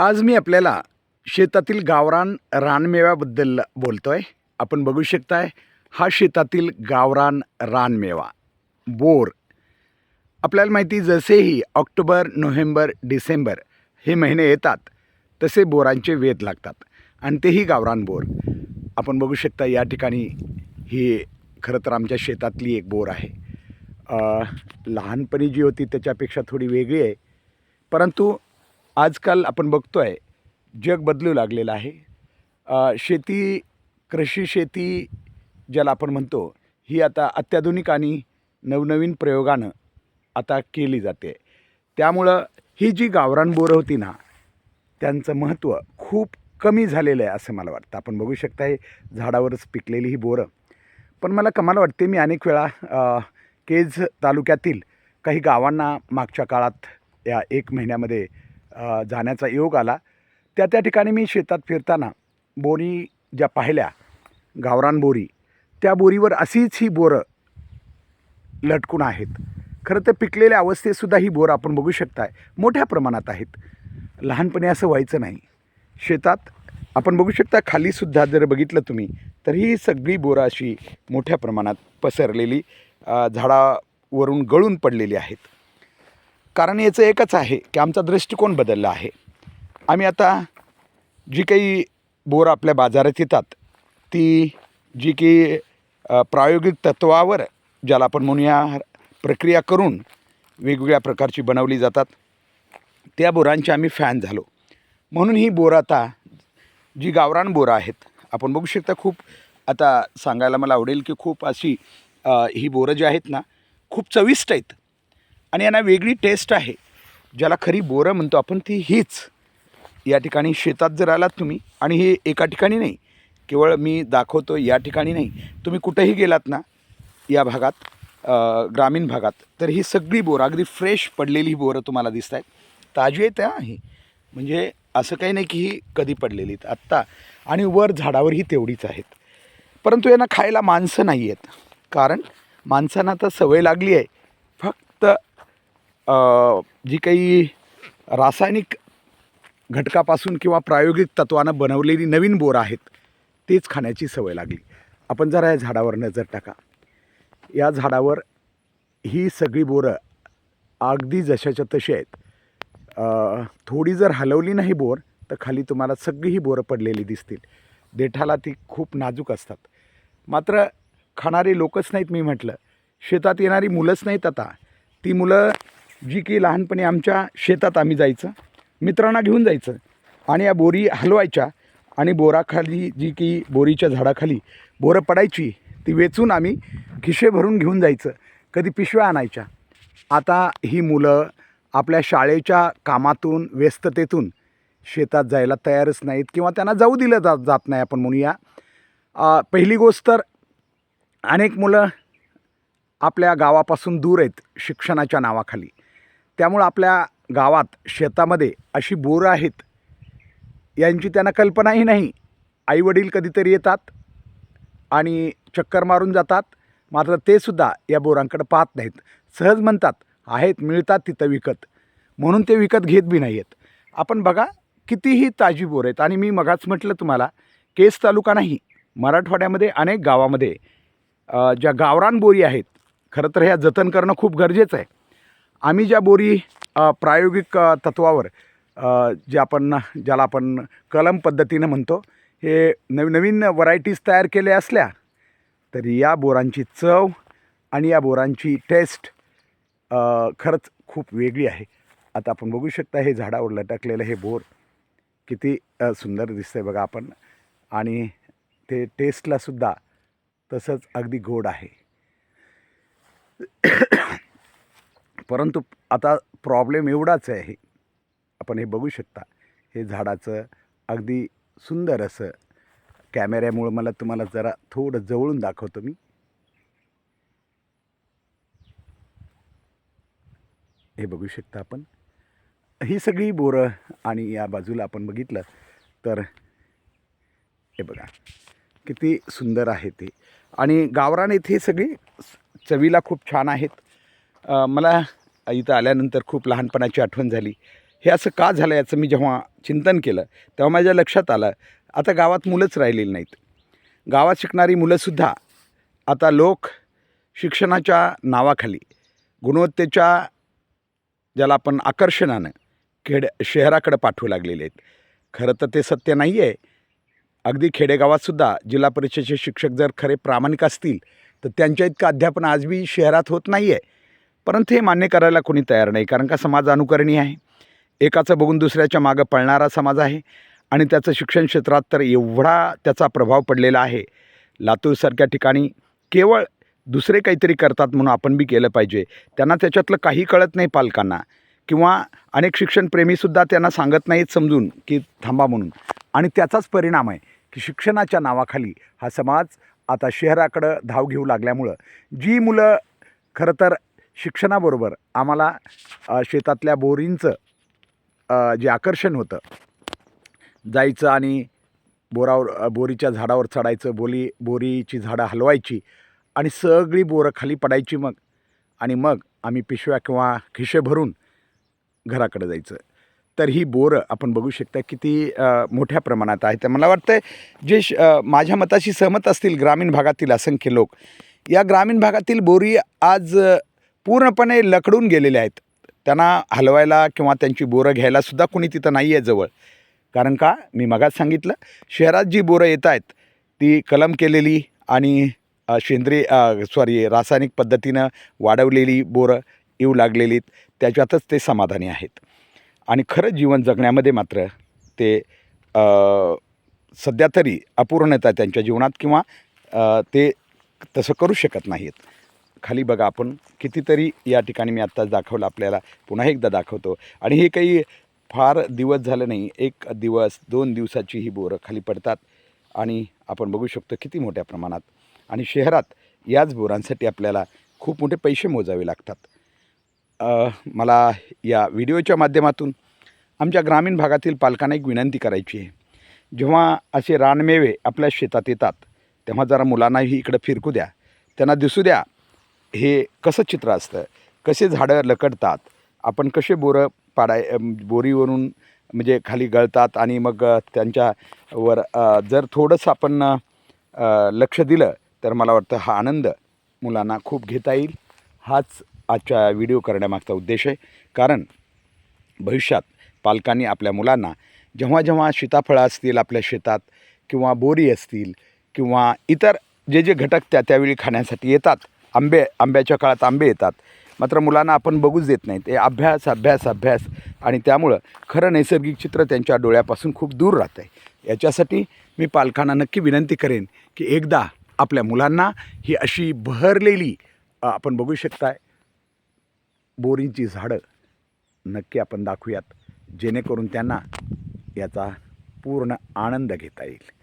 आज मी आपल्याला शेतातील गावरान रानमेव्याबद्दल बोलतो आहे आपण बघू शकताय हा शेतातील गावरान रानमेवा बोर. आपल्याला माहिती जसेही ऑक्टोबर नोव्हेंबर डिसेंबर हे महिने येतात तसे बोरांचे वेध लागतात आणि तेही गावरान बोर. आपण बघू शकता या ठिकाणी ही खरं तर आमच्या शेतातली एक बोर आहे. लहानपणी जी होती त्याच्यापेक्षा थोडी वेगळी आहे. परंतु आजकाल आपण बघतो आहे जग बदलू लागलेलं आहे. शेती कृषी शेती ज्याला आपण म्हणतो ही आता अत्याधुनिक आणि नवनवीन प्रयोगानं आता केली जाते. त्यामुळं ही जी गावरान बोरं होती ना त्यांचं महत्त्व खूप कमी झालेलं आहे असं मला वाटतं. आपण बघू शकता हे झाडावरच पिकलेली ही बोरं. पण मला कमाल वाटते मी अनेक वेळा केज तालुक्यातील काही गावांना मागच्या काळात या एक महिन्यामध्ये जाण्याचा योग आला. त्या त्या ठिकाणी मी शेतात फिरताना बोरी ज्या पाहिल्या गावरान बोरी त्या बोरीवर अशीच ही बोरं लटकून आहेत. खरं तर पिकलेल्या अवस्थेतसुद्धा ही बोरं आपण बघू शकताय. मोठ्या प्रमाणात आहेत. लहानपणी असं व्हायचं नाही. शेतात आपण बघू शकता खालीसुद्धा जर बघितलं तुम्ही तर ही सगळी बोरं अशी मोठ्या प्रमाणात पसरलेली झाडावरून गळून पडलेली आहेत. कारण याचं एकच आहे की आमचा दृष्टिकोन बदलला आहे. आम्ही आता जी काही बोरं आपल्या बाजारात येतात ती जी की प्रायोगिक तत्वावर ज्याला आपण म्हणूया प्रक्रिया करून वेगवेगळ्या प्रकारची बनवली जातात त्या बोरांचे आम्ही फॅन झालो. म्हणून ही बोरं आता जी गावरान बोरं आहेत आपण बघू शकता खूप आता सांगायला मला आवडेल की खूप अशी ही बोरं जी आहेत ना खूप चविष्ट आहेत. आणि यांना वेगळी टेस्ट आहे. ज्याला खरी बोरं म्हणतो आपण ती हीच. या ठिकाणी शेतात जर आलात तुम्ही आणि हे एका ठिकाणी नाही केवळ मी दाखवतो या ठिकाणी नाही तुम्ही कुठेही गेलात ना या भागात ग्रामीण भागात तर ही सगळी बोरं अगदी फ्रेश पडलेली ही बोरं तुम्हाला दिसत आहेत ताजी आहेत हा ही. म्हणजे असं काही नाही की ही कधी पडलेली आहेत. आत्ता आणि वर झाडावर ही तेवढीच आहेत. परंतु यांना खायला माणसं नाही आहेत कारण माणसांना आता सवय लागली आहे. फक्त जी काही रासायनिक घटकापासून किंवा प्रायोगिक तत्वानं बनवलेली नवीन बोरं आहेत तेच खाण्याची सवय लागली. आपण जरा या झाडावर नजर टाका. या झाडावर ही सगळी बोरं अगदी जशाच्या तशी आहेत. थोडी जर हलवली नाही बोर तर खाली तुम्हाला सगळी ही बोरं पडलेली दिसतील. देठाला ती खूप नाजूक असतात. मात्र खाणारे लोकच नाहीत मी म्हटलं. शेतात येणारी मुलंच नाहीत आता. ती मुलं जी की लहानपणी आमच्या शेतात आम्ही जायचं मित्रांना घेऊन जायचं आणि या बोरी हलवायच्या आणि बोराखाली जी की बोरीच्या झाडाखाली बोरं पडायची ती वेचून आम्ही खिशे भरून घेऊन जायचं कधी पिशव्या आणायच्या. आता ही मुलं आपल्या शाळेच्या कामातून व्यस्ततेतून शेतात जायला तयारच नाहीत किंवा त्यांना जाऊ दिलं जात जात नाही आपण म्हणूया. पहिली गोष्ट तर अनेक मुलं आपल्या गावापासून दूर आहेत शिक्षणाच्या नावाखाली. त्यामुळं आपल्या गावात शेतामध्ये अशी बोरं आहेत यांची त्यांना कल्पनाही नाही. आईवडील कधीतरी येतात आणि चक्कर मारून जातात. मात्र ते सुद्धा या बोरांकडे पाहत नाहीत. सहज म्हणतात आहेत मिळतात तिथं विकत. म्हणून ते विकत घेत बी नाही आहेत आपण बघा कितीही ताजी बोर आहेत. आणि मी मगाच म्हटलं तुम्हाला केस तालुका नाही मराठवाड्यामध्ये अनेक गावामध्ये ज्या गावरान बोरी आहेत खरं तर ह्या जतन करणं खूप गरजेचं आहे. आम्ही ज्या बोरी प्रायोगिक तत्वावर जे आपण ज्याला आपण कलम पद्धतीनं म्हणतो हे नवनवीन व्हरायटीज तयार केल्या असल्या तरी या बोरांची चव आणि या बोरांची टेस्ट खरंच खूप वेगळी आहे. आता आपण बघू शकता हे झाडावर लटकलेलं हे बोर किती सुंदर दिसतंय बघा आपण. आणि ते टेस्टलासुद्धा तसंच अगदी गोड आहे. परंतु आता प्रॉब्लेम एवढाच आहे आपण हे बघू शकता. हे झाडाचं अगदी सुंदर असं कॅमेऱ्यामुळं मला तुम्हाला जरा थोडं जवळून दाखवतो मी. हे बघू शकता आपण. ही सगळी बोरं आणि या बाजूला आपण बघितलं तर हे बघा किती सुंदर आहे ते. आणि गावरान येथे सगळी चवीला खूप छान आहेत. मला इथं आल्यानंतर खूप लहानपणाची आठवण झाली. हे असं का झालं याचं मी जेव्हा चिंतन केलं तेव्हा माझ्या लक्षात आलं आता गावात मुलंच राहिलेली नाहीत. गावात शिकणारी मुलंसुद्धा आता लोक शिक्षणाच्या नावाखाली गुणवत्तेच्या ज्याला आपण आकर्षणानं खेड शहराकडे पाठवू लागलेले आहेत. खरं तर ते सत्य नाही आहे अगदी खेडेगावातसुद्धा जिल्हा परिषदेचे शिक्षक जर खरे प्रामाणिक असतील तर त्यांच्या इतकं अध्यापन आज बी शहरात होत नाही आहे परंतु हे मान्य करायला कोणी तयार नाही कारण का समाज अनुकरणी आहे. एकाचं बघून दुसऱ्याच्या मागं पळणारा समाज आहे आणि त्याचं शिक्षण क्षेत्रात तर एवढा त्याचा प्रभाव पडलेला आहे. लातूरसारख्या ठिकाणी केवळ दुसरे काहीतरी करतात म्हणून आपण बी केलं पाहिजे. त्यांना त्याच्यातलं काही कळत नाही पालकांना. किंवा अनेक शिक्षणप्रेमीसुद्धा त्यांना सांगत नाहीत समजून की थांबा म्हणून. आणि त्याचाच परिणाम आहे की शिक्षणाच्या नावाखाली हा समाज आता शहराकडं धाव घेऊ लागल्यामुळं. जी मुलं खरं तर शिक्षणाबरोबर आम्हाला शेतातल्या बोरींचं जे आकर्षण होतं जायचं आणि बोरावर बोरीच्या झाडावर चढायचं बोली बोरीची झाडं हलवायची आणि सगळी बोरं खाली पडायची मग. आणि मग आम्ही पिशव्या किंवा खिशे भरून घराकडे जायचं. तर ही बोरं आपण बघू शकता किती मोठ्या प्रमाणात आहे तर मला वाटतं जे श माझ्या मताशी सहमत असतील ग्रामीण भागातील असंख्य लोक या ग्रामीण भागातील बोरी आज पूर्णपणे लकडून गेलेले आहेत. त्यांना हलवायला किंवा त्यांची बोरं घ्यायलासुद्धा कोणी तिथं नाही आहे जवळ. कारण का? मी मगाच सांगितलं शहरात जी बोरं येत आहेत ती कलम केलेली आणि सेंद्रिय सॉरी रासायनिक पद्धतीनं वाढवलेली बोरं येऊ लागलेलीत त्याच्यातच ते समाधानी आहेत. आणि खरं जीवन जगण्यामध्ये मात्र ते सध्या तरी अपूर्णता त्यांच्या जीवनात किंवा ते तसं करू शकत नाहीत. खाली बघा आपण कितीतरी या ठिकाणी मी आत्ताच दाखवलं आपल्याला पुन्हा एकदा दाखवतो. आणि हे काही फार दिवस झालं नाही एक दिवस दोन दिवसाची ही बोरं खाली पडतात. आणि आपण बघू शकतो किती मोठ्या प्रमाणात. आणि शहरात याच बोरांसाठी आपल्याला खूप मोठे पैसे मोजावे लागतात. मला या व्हिडिओच्या माध्यमातून आमच्या ग्रामीण भागातील पालकांना एक विनंती करायची आहे. जेव्हा असे रानमेवे आपल्या शेतात येतात तेव्हा जरा मुलांनाही इकडं फिरकू द्या. त्यांना दिसू द्या हे कसं चित्र असतं? कसे झाडं लकडतात? आपण कसे बोरं पाडाय बोरीवरून म्हणजे खाली गळतात आणि मग त्यांच्यावर जर थोडंसं आपण लक्ष दिलं तर मला वाटतं हा आनंद मुलांना खूप घेता येईल. हाच आजच्या व्हिडिओ करण्यामागचा उद्देश आहे. कारण भविष्यात पालकांनी आपल्या मुलांना जेव्हा जेव्हा सीताफळं असतील आपल्या शेतात किंवा बोरी असतील किंवा इतर जे जे घटक त्या त्यावेळी खाण्यासाठी येतात आंबे आंब्याच्या काळात आंबे येतात. मात्र मुलांना आपण बघूच देत नाही. ते अभ्यास अभ्यास अभ्यास आणि त्यामुळं खरं नैसर्गिक चित्र त्यांच्या डोळ्यापासून खूप दूर राहतं आहे याच्यासाठी मी पालकांना नक्की विनंती करेन की एकदा आपल्या मुलांना ही अशी बहरलेली आपण बघू शकताय बोरींची झाडं नक्की आपण दाखवूयात जेणेकरून त्यांना याचा पूर्ण आनंद घेता येईल.